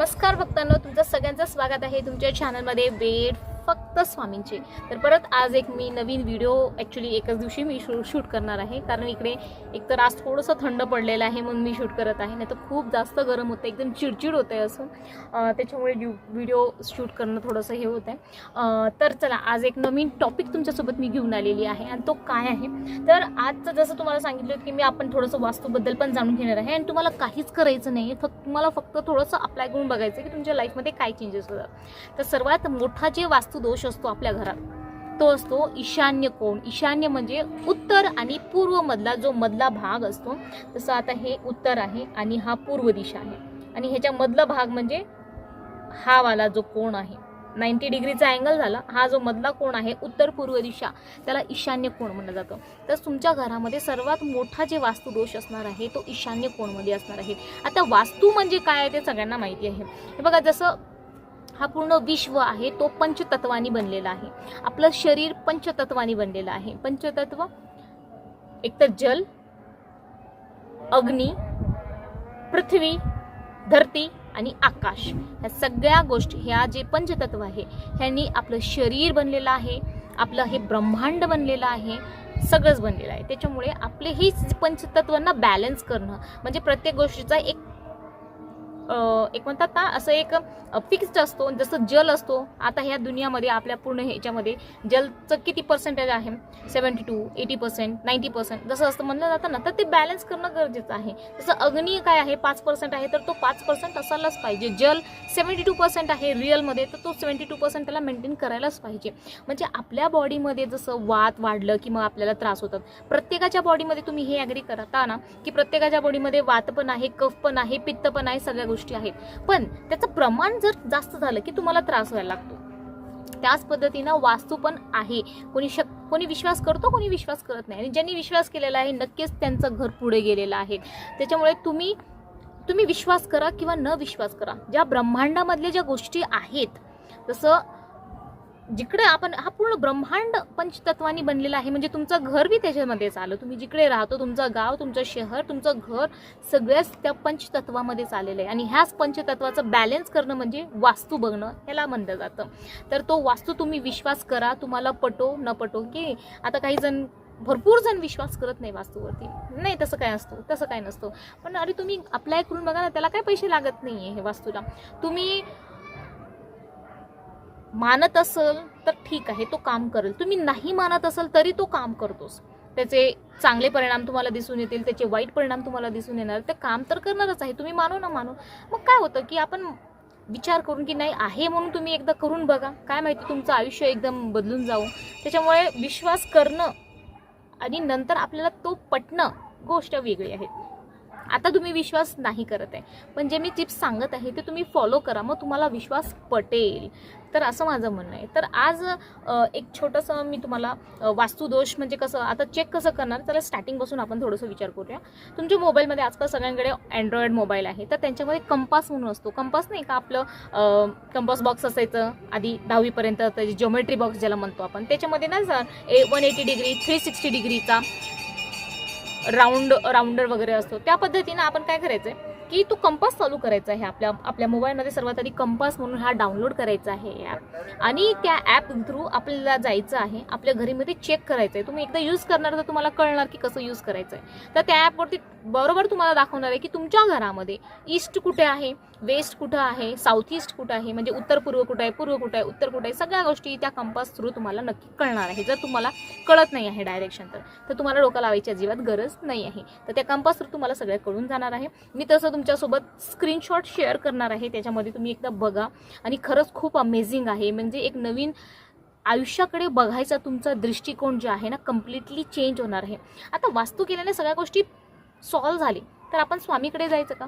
नमस्कार भक्तांनो तुमचं सगळ्यांचं स्वागत आहे तुमच्या चॅनलमध्ये वेड फक्त स्वामींचे. तर परत आज एक मी नवीन व्हिडिओ ॲक्च्युली एकाच दिवशी मी शू शूट करणार आहे. कारण इकडे एकतर आज थोडंसं थंड पडलेलं आहे म्हणून मी शूट करत आहे. नाही तर खूप जास्त गरम होतं. एकदम चिडचिड होतं आहे असं त्याच्यामुळे व्हिडिओ शूट करणं थोडंसं हे होतं आहे तर चला आज एक नवीन टॉपिक तुमच्यासोबत मी घेऊन आलेली आहे. आणि तो काय आहे? तर आजचं जसं तुम्हाला सांगितलं होतं की मी आपण थोडंसं वास्तूबद्दल पण जाणून घेणार आहे. आणि तुम्हाला काहीच करायचं नाही फक्त तुम्हाला फक्त थोडंसं अप्लाय करून बघायचं आहे की तुमच्या लाईफमध्ये काय चेंजेस होतात. तर सर्वात मोठा जे वास्तू वास्तुदोष असतो आपल्या घरात. तो असतो ईशान्य कोण? ईशान्य म्हणजे उत्तर आणि पूर्व मधला जो मधला भाग असतो तसं आता हे उत्तर आहे आणि हा पूर्व दिशा आहे. आणि ह्याच्या मधला भाग म्हणजे हा वाला जो कोण आहे. नाईन्टी डिग्रीचा अँगल झाला हा जो मधला कोण आहे उत्तर पूर्व दिशा त्याला ईशान्य कोण म्हणलं जातं. तर तुमच्या घरामध्ये सर्वात मोठा जे वास्तुदोष असणार आहे तो ईशान्य कोणमध्ये असणार आहे? आता वास्तू म्हणजे काय आहे ते सगळ्यांना माहिती आहे. हे बघा जसं हा पूर्ण विश्व आहे तो पंचतत्वानी बनलेला आहे. आपलं शरीर पंचतत्वानी बनलेलं आहे. पंचतत्व एकतर जल अग्नी पृथ्वी धरती आणि आकाश. ह्या सगळ्या गोष्टी ह्या जे पंचतत्व आहे ह्यांनी आपलं शरीर बनलेलं आहे आपलं हे ब्रह्मांड बनलेलं आहे सगळंच बनलेलं आहे. त्याच्यामुळे आपले ही पंचतत्वांना बॅलन्स करणं म्हणजे प्रत्येक गोष्टीचा एक एक म्हणतात ना असं एक फिक्स्ड असतो जसं जल असतो आता ह्या दुनियामध्ये आपल्या पूर्ण ह्याच्यामध्ये जलचं किती पर्सेंटेज आहे? Seventy to eighty percent ninety percent जसं असं म्हणलं जातं ना तर ते बॅलन्स करणं गरजेचं आहे. जसं अग्नी काय आहे? पाच पर्सेंट आहे तर तो पाच पर्सेंट असायलाच पाहिजे. जल सेवन्टी टू पर्सेंट आहे रिअलमध्ये तर तो सेवन्टी टू पर्सेंट त्याला मेंटेन करायलाच पाहिजे. म्हणजे आपल्या बॉडीमध्ये जसं वात वाढलं की मग आपल्याला त्रास होतात. प्रत्येकाच्या बॉडीमध्ये तुम्ही हे ॲग्री करता ना की प्रत्येकाच्या बॉडीमध्ये वात पण आहे कफ पण आहे पित्त पण आहे सगळ्या गोष्टी गोष्टी आहेत. पण त्याचं प्रमाण जर जास्त झालं की तुम्हाला त्रास व्हायला लागतो. त्याच पद्धतीनं वास्तू पण आहे. कोणी शक कोणी विश्वास करतो कोणी विश्वास करत नाही. आणि ज्यांनी विश्वास केलेला आहे नक्कीच त्यांचं घर पुढे गेलेलं आहे. त्याच्यामुळे तुम्ही तुम्ही विश्वास करा किंवा न विश्वास करा. ज्या ब्रह्मांडामधल्या ज्या गोष्टी आहेत जसं जिकडे आपण हा पूर्ण ब्रह्मांड पंचतत्वानी बनलेला आहे. म्हणजे तुमचं घर बी त्याच्यामध्येच आलं तुम्ही जिकडे राहतो तुमचं गाव तुमचं शहर तुमचं घर सगळ्याच त्या पंचतत्वामध्येच आलेलं आहे. आणि ह्याच पंचतत्वाचं बॅलन्स करणं म्हणजे वास्तू बघणं ह्याला म्हणलं जातं. तर तो वास्तू तुम्ही विश्वास करा. तुम्हाला पटो न पटो की आता काही जण भरपूर जण विश्वास करत नाही वास्तूवरती. नाही तसं काय असतो तसं काय नसतं. पण अरे तुम्ही अप्लाय करून बघा ना त्याला काय पैसे लागत नाही आहे हे वास्तूला. तुम्ही मानत असल तर ठीक आहे तो काम करेल. तुम्ही नाही मानत असाल तरी तो काम करतोस. त्याचे चांगले परिणाम तुम्हाला दिसून येतील त्याचे वाईट परिणाम तुम्हाला दिसून येणार. ते काम तर करणारच आहे तुम्ही मानो ना मानो. मग काय होतं की आपण विचार करून की नाही आहे म्हणून तुम्ही एकदा करून बघा. काय माहिती तुमचं आयुष्य एकदम बदलून जाऊ. त्याच्यामुळे विश्वास करणं आणि नंतर आपल्याला तो पटणं गोष्ट वेगळी आहे. आता तुम्ही विश्वास नाही करत आहे. पण जे मी टिप्स सांगत आहे ते तुम्ही फॉलो करा. मग तुम्हाला विश्वास पटेल. तर असं माझं म्हणणं आहे. तर आज एक छोटंसं मी तुम्हाला वास्तुदोष म्हणजे कसं आता चेक कसं करणार? त्याला स्टार्टिंगपासून आपण थोडंसं विचार करूया. तुमच्या मोबाईलमध्ये आजकाल सगळ्यांकडे अँड्रॉइड मोबाईल आहे. तर त्यांच्यामध्ये कंपास म्हणून असतो. कंपास नाही का आपलं कंपास बॉक्स असायचं. आधी दहावीपर्यंत त्याची ज्योमेट्री बॉक्स ज्याला म्हणतो आपण. त्याच्यामध्ये ना a one eighty degree three sixty डिग्रीचा राऊंड राऊंडर वगैरे असतो. त्या पद्धतीनं आपण काय करायचं की तो कंपास चालू करायचा आहे आपल्या आपल्या मोबाईलमध्ये सर्वात आधी कंपास म्हणून हा डाउनलोड करायचा आहे ॲप आणि त्या ॲप थ्रू आपल्याला जायचं आहे आपल्या घरीमध्ये चेक करायचं आहे तुम्ही एकदा यूज करणार तर तुम्हाला कळणार की कसं यूज करायचं आहे तर त्या ॲपवरती बरोबर तुम्हाला दाखवणार आहे की तुमच्या घरामध्ये ईस्ट कुठे आहे? वेस्ट कुठं आहे साऊथ ईस्ट कुठं आहे म्हणजे उत्तर पूर्व कुठं आहे पूर्व कुठं आहे उत्तर कुठं आहे सगळ्या गोष्टी त्या कंपास थ्रू तुम्हाला नक्की कळणार आहे. जर तुम्हाला कळत नाही आहे डायरेक्शन तर तर तुम्हाला डोकं लावायची अजिबात गरज नाही आहे. तर त्या कंपास थ्रू तुम्हाला सगळं कळून जाणार आहे. मी तसं तुमच्यासोबत स्क्रीनशॉट शेअर करणार आहे. त्याच्यामध्ये तुम्ही एकदा बघा. आणि खरंच खूप अमेझिंग आहे. म्हणजे एक नवीन आयुष्याकडे बघायचा तुमचा दृष्टिकोन जे आहे ना कम्प्लिटली चेंज होणार आहे. आता वास्तू केल्याने सगळ्या गोष्टी सॉल्व झाली. तर आपण स्वामीकडे जायचं का?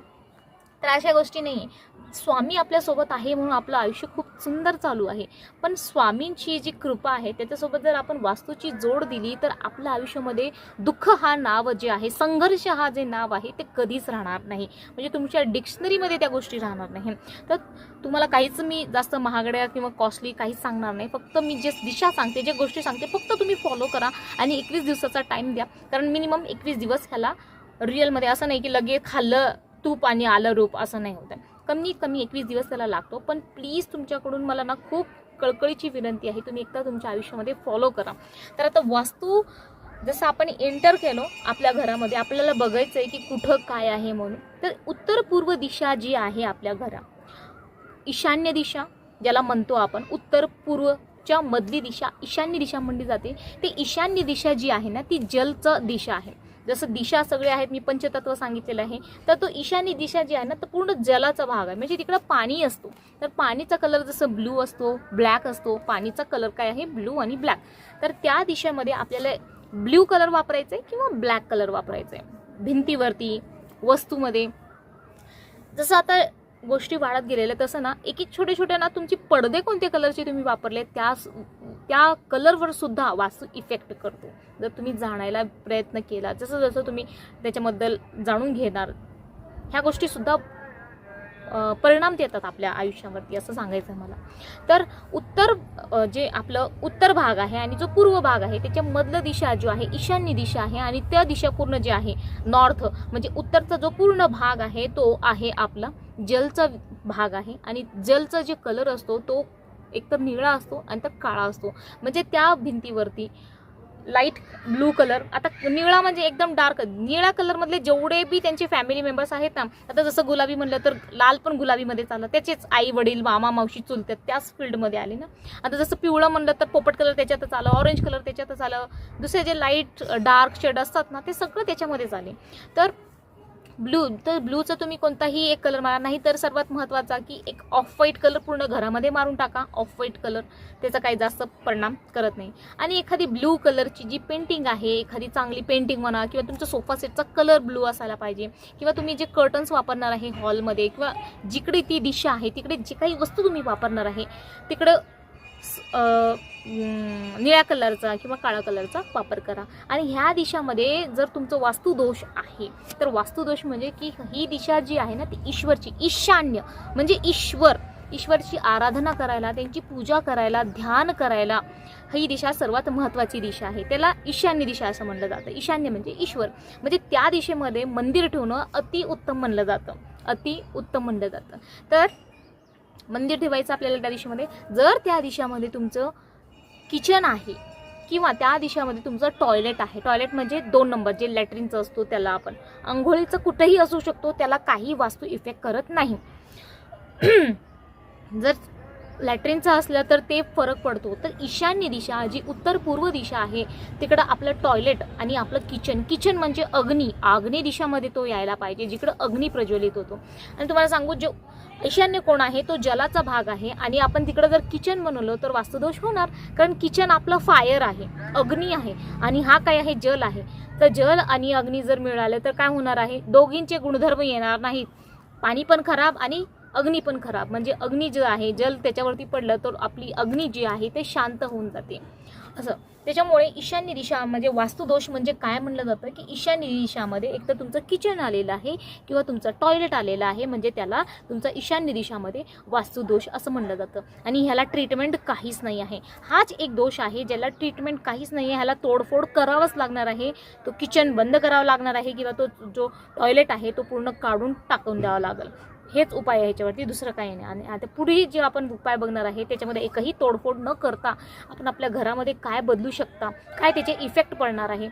तर अशा गोष्टी नाही आहे स्वामी आपल्यासोबत आहे म्हणून आपलं आयुष्य खूप सुंदर चालू आहे. पण स्वामींची जी कृपा आहे त्याच्यासोबत जर आपण वास्तूची जोड दिली तर आपल्या आयुष्यामध्ये दुःख हा नाव जे आहे संघर्ष हा जे नाव आहे ते कधीच राहणार नाही. म्हणजे तुमच्या डिक्शनरीमध्ये त्या गोष्टी राहणार नाही तर तुम्हाला काहीच मी जास्त महागड्या किंवा कॉस्टली काहीच सांगणार नाही. फक्त मी जे दिशा सांगते जे गोष्टी सांगते फक्त तुम्ही फॉलो करा आणि एकवीस दिवसाचा टाईम द्या. कारण मिनिमम एकवीस दिवस ह्याला रिअलमध्ये असं नाही की लगेच खाल्लं तूप आणि आलं रूप असं नाही होत कमीत कमी एकवीस दिवस त्याला लागतो पण प्लीज तुमच्याकडून मला ना खूप कळकळीची विनंती आहे तुम्ही एकदा तुमच्या आयुष्यामध्ये फॉलो करा. तर आता वास्तू जसं आपण एंटर केलो आपल्या घरामध्ये आपल्याला बघायचं आहे की कुठं काय आहे म्हणून तर उत्तर पूर्व दिशा जी आहे आपल्या घरा ईशान्य दिशा ज्याला म्हणतो आपण उत्तर पूर्वच्या मधली दिशा ईशान्य दिशा म्हणली जाते. ती ईशान्य दिशा जी आहे ना ती जलचं दिशा आहे. जसं दिशा सगळे आहेत मी पंचतत्व सांगितलेलं आहे तर तो ईशानी दिशा जी आहे ना तर पूर्ण जलाचा भाग आहे. म्हणजे तिकडं पाणी असतो. तर पाणीचा कलर जसं ब्लू असतो ब्लॅक असतो पाणीचा कलर काय आहे? ब्लू आणि ब्लॅक तर त्या दिशेमध्ये आपल्याला ब्ल्यू कलर वापरायचा आहे किंवा ब्लॅक कलर वापरायचा आहे भिंतीवरती वस्तूमध्ये. जसं आता गोष्टी वाढत गेलेल्या तसं ना एक एक छोटे छोटे ना तुमची पडदे कोणते कलरचे तुम्ही वापरले त्या त्या कलरवर सुद्धा वास्तू इफेक्ट करतो. जर तुम्ही जाणायला प्रयत्न केला जसं जसं तुम्ही त्याच्याबद्दल जाणून घेणार ह्या गोष्टीसुद्धा परिणाम देतात आपल्या आयुष्यावरती असं सांगायचं मला. तर उत्तर जे आपलं उत्तर भाग आहे आणि जो पूर्व भाग आहे त्याच्या मधलं दिशा जो आहे ईशान्य दिशा आहे आणि त्या दिशा पूर्ण जे आहे नॉर्थ म्हणजे उत्तरचा जो पूर्ण भाग आहे तो आहे आपला जलचा भाग आहे आणि जलचा जे कलर असतो तो एकतर निळा असतो आणि तर काळा असतो. म्हणजे त्या भिंतीवरती लाइट ब्लू कलर. आता निळा म्हणजे एकदम डार्क. निळ्या कलरमधले जेवढे बी त्यांचे फॅमिली मेंबर्स आहेत ना आता जसं गुलाबी म्हणलं तर लाल पण गुलाबीमध्ये चाललं. त्याचेच आई वडील मामा मावशी चुलतात त्याच फील्डमध्ये आले ना. आता जसं पिवळं म्हणलं तर पोपट कलर त्याच्यातच आलं ऑरेंज कलर त्याच्यातच आलं दुसरे जे लाइट डार्क शेड असतात ना ते सगळं त्याच्यामध्येच आले. तर ब्लू तर ब्लूचा तुम्ही कोणताही एक कलर मारा नाही तर सर्वात महत्त्वाचा की एक ऑफ व्हाईट कलर पूर्ण घरामध्ये मारून टाका. ऑफ व्हाईट कलर त्याचा काही जास्त परिणाम करत नाही. आणि एखादी ब्लू कलरची जी पेंटिंग आहे एखादी चांगली पेंटिंग म्हणा किंवा तुमचा सोफा सेटचा कलर ब्लू असायला पाहिजे किंवा तुम्ही जे कर्टन्स वापरणार आहे हॉलमध्ये किंवा जिकडे ती दिशा आहे तिकडे जे काही वस्तू तुम्ही वापरणार आहे तिकडं निळ्या कलरचा किंवा काळा कलरचा वापर करा. आणि ह्या दिशामध्ये जर तुमचं वास्तुदोष आहे तर वास्तुदोष म्हणजे की ही दिशा जी आहे ना ती ईश्वरची ईशान्य. म्हणजे ईश्वर ईश्वरची आराधना करायला त्यांची पूजा करायला ध्यान करायला ही दिशा सर्वात महत्त्वाची दिशा आहे. त्याला ईशान्य दिशा असं म्हणलं जातं. ईशान्य म्हणजे ईश्वर. म्हणजे त्या दिशेमध्ये मंदिर ठेवणं अति उत्तम म्हणलं जातं. अति उत्तम म्हणलं जातं. तर मंदिर ठेवायचं आपल्याला त्या दिशेमध्ये. जर त्या दिशामध्ये तुमचं किचन आहे किंवा त्या दिशामध्ये तुमचं टॉयलेट आहे. टॉयलेट म्हणजे दोन नंबर जे लॅट्रिनचं असतो त्याला आपण. आंघोळीचं कुठेही असू शकतो त्याला काही वास्तू इफेक्ट करत नाही. जर लॅट्रिनचा असलं तर ते फरक पडतो. तर ईशान्य दिशा जी उत्तर पूर्व दिशा आहे तिकडं आपलं टॉयलेट आणि आपलं किचन किचन म्हणजे अग्नी. आग्नेय दिशामध्ये तो यायला पाहिजे जिकडं अग्नी प्रज्वलित होतो. आणि तुम्हाला सांगू जो ईशान्य कोण आहे तो जलाचा भाग आहे. आणि आपण तिकडं जर किचन बनवलं तर वास्तुदोष होणार कारण किचन आपलं फायर आहे अग्नी आहे. आणि हा काय आहे? जल आहे. तर जल आणि अग्नी जर मिळाले तर काय होणार आहे? दोघींचे गुणधर्म येणार नाहीत. पाणी पण खराब आणि अग्नी पण खराब. म्हणजे अग्नी जे आहे जल त्याच्यावरती पडलं तर आपली अग्नी जी आहे ते शांत होऊन जाते. असं. त्याच्यामुळे ईशान्य दिशा म्हणजे वास्तुदोष म्हणजे काय म्हणलं जातं की ईशान्य दिशामध्ये एक तर तुमचं किचन आलेलं आहे किंवा तुमचं टॉयलेट आलेलं आहे म्हणजे त्याला तुमचा ईशान्य दिशामध्ये वास्तुदोष असं म्हणलं जातं. आणि ह्याला ट्रीटमेंट काहीच नाही आहे. हाच एक दोष आहे ज्याला ट्रीटमेंट काहीच नाही आहे ह्याला तोडफोड करावंच लागणार आहे. तो किचन बंद करावा लागणार आहे किंवा तो जो टॉयलेट आहे तो पूर्ण काढून टाकून द्यावा लागेल. हेच उपाय आहे ह्याच्यावरती दुसरं काही नाही. आणि आता पुढेही जे आपण उपाय बघणार आहे त्याच्यामध्ये एकही तोडफोड न करता आपण आपल्या घरामध्ये काय बदलू शकता काय त्याचे इफेक्ट पडणार आहे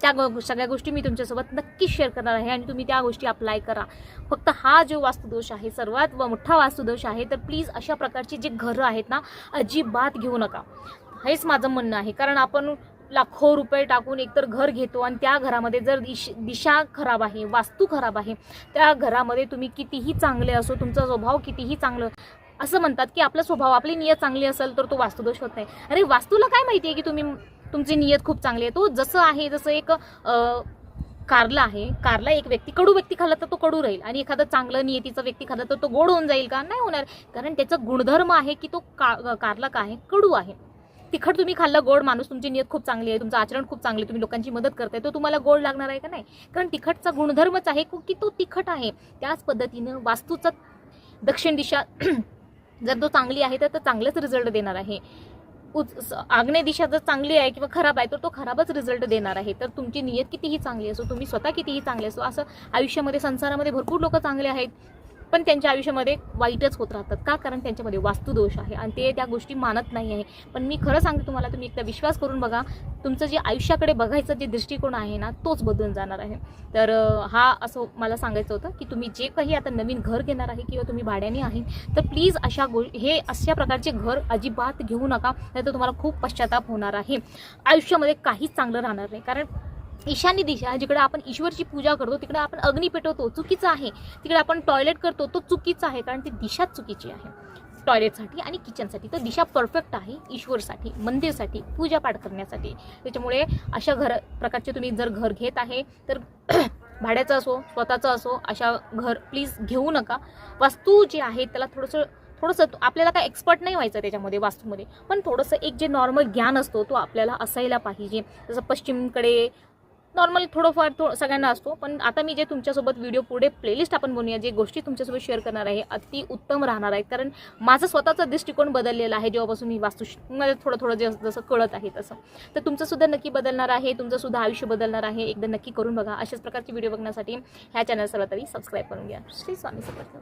त्या सगळ्या गोष्टी मी तुमच्यासोबत नक्कीच शेअर करणार आहे आणि तुम्ही त्या गोष्टी अप्लाय करा. फक्त हा जो वास्तुदोष आहे सर्वात मोठा वास्तुदोष आहे तर प्लीज अशा प्रकारची जे घरं आहेत ना अजिबात घेऊ नका. हेच माझं म्हणणं आहे. कारण आपण लाखो रुपये टाकून एकतर घर घेतो आणि त्या घरामध्ये जर दिश दिशा खराब आहे वास्तू खराब आहे त्या घरामध्ये तुम्ही कितीही चांगले असो तुमचा स्वभाव कितीही चांगलं असं म्हणतात की आपला स्वभाव आपली नियत चांगली असेल तर तो वास्तुदोष होत नाही. अरे वास्तूला काय माहिती आहे की तुम्ही तुमची नियत खूप चांगली आहे? तो जसं आहे जसं एक कारला आहे कारला एक व्यक्ती कडू व्यक्ती खाल्ला तर तो कडू राहील आणि एखादा चांगलं नियतीचा व्यक्ती खाल्ला तर तो गोड होऊन जाईल का? नाही होणार. कारण त्याचा गुणधर्म आहे की तो का कारला काय? आहे कडू आहे. तिखट तुम्ही खाल्लं गोड माणूस तुमची नियत खूप चांगली आहे तुमचं आचरण खूप चांगले तुम्ही लोकांची मदत करताय तो तुम्हाला गोड लागणार आहे का नाही? कारण तिखटचा गुणधर्मच आहे की तो तिखट आहे. त्याच पद्धतीनं वास्तूचा दक्षिण दिशा जर तो चांगली आहे तर तो चांगलेच रिझल्ट देणार आहे. उच आग्नेय दिशा जर चांगली आहे किंवा खराब आहे तर तो खराबच रिझल्ट देणार आहे. तर तुमची नियत कितीही चांगली असो तुम्ही स्वतः कितीही चांगले असो असं आयुष्यामध्ये संसारामध्ये भरपूर लोक चांगले आहेत. पण त्यांच्या आयुष्यामध्ये वाईटच होत राहतात. का? कारण त्यांच्यामध्ये वास्तुदोष आहे आणि ते त्या गोष्टी मानत नाही आहे. पण मी खरं सांगते तुम्हाला तुम्ही एकदा विश्वास करून बघा तुमचं जे आयुष्याकडे बघायचं जे दृष्टिकोन आहे ना तोच बदलून जाणार आहे. तर हा असं मला सांगायचं होतं की तुम्ही जे काही आता नवीन घर घेणार आहे किंवा तुम्ही भाड्याने आहे तर प्लीज अशा गो हे अशा प्रकारचे घर अजिबात घेऊ नका नाही तर तुम्हाला खूप पश्चाताप होणार आहे. आयुष्यामध्ये काहीच चांगलं राहणार नाही. कारण ईशान्य दिशा जिकडे आपण ईश्वरची पूजा करतो तिकडे आपण अग्नी पेटवतो चुकीचं आहे. तिकडे आपण टॉयलेट करतो तो चुकीचा आहे कारण ती दिशाच चुकीची आहे. टॉयलेटसाठी आणि किचनसाठी तर दिशा परफेक्ट आहे ईश्वरसाठी मंदिरसाठी पूजापाठ करण्यासाठी. त्याच्यामुळे अशा घर प्रकारचे तुम्ही जर घर घेत आहे तर भाड्याचं असो स्वतःचं असो अशा घर प्लीज घेऊ नका. वास्तू जे आहे त्याला थोडंसं थोडंसं आपल्याला काय एक्सपर्ट नाही व्हायचं त्याच्यामध्ये वास्तूमध्ये. पण थोडंसं एक जे नॉर्मल ज्ञान असतो तो आपल्याला असायला पाहिजे. जसं पश्चिमकडे नॉर्मल थोडंफार थो सगळ्यांना असतो पण आता मी जे तुमच्यासोबत व्हिडिओ पुढे प्लेलिस्ट आपण बनवूया जे गोष्टी तुमच्यासोबत शेअर करणार आहे अति उत्तम राहणार आहे कारण माझा स्वतःचा दृष्टिकोन बदललेला आहे जेव्हापासून मी वास्तू मला म्हणजे थोडं थोडं जे जसं कळत आहे तसं. तर तुमचंसुद्धा नक्की बदलणार आहे तुमचंसुद्धा आयुष्य बदलणार आहे. एकदा नक्की करून बघा. अशाच प्रकारचे व्हिडिओ बघण्यासाठी ह्या चॅनल सर्वात आधी सबस्क्राईब करून घ्या. श्री स्वामी समर्थ.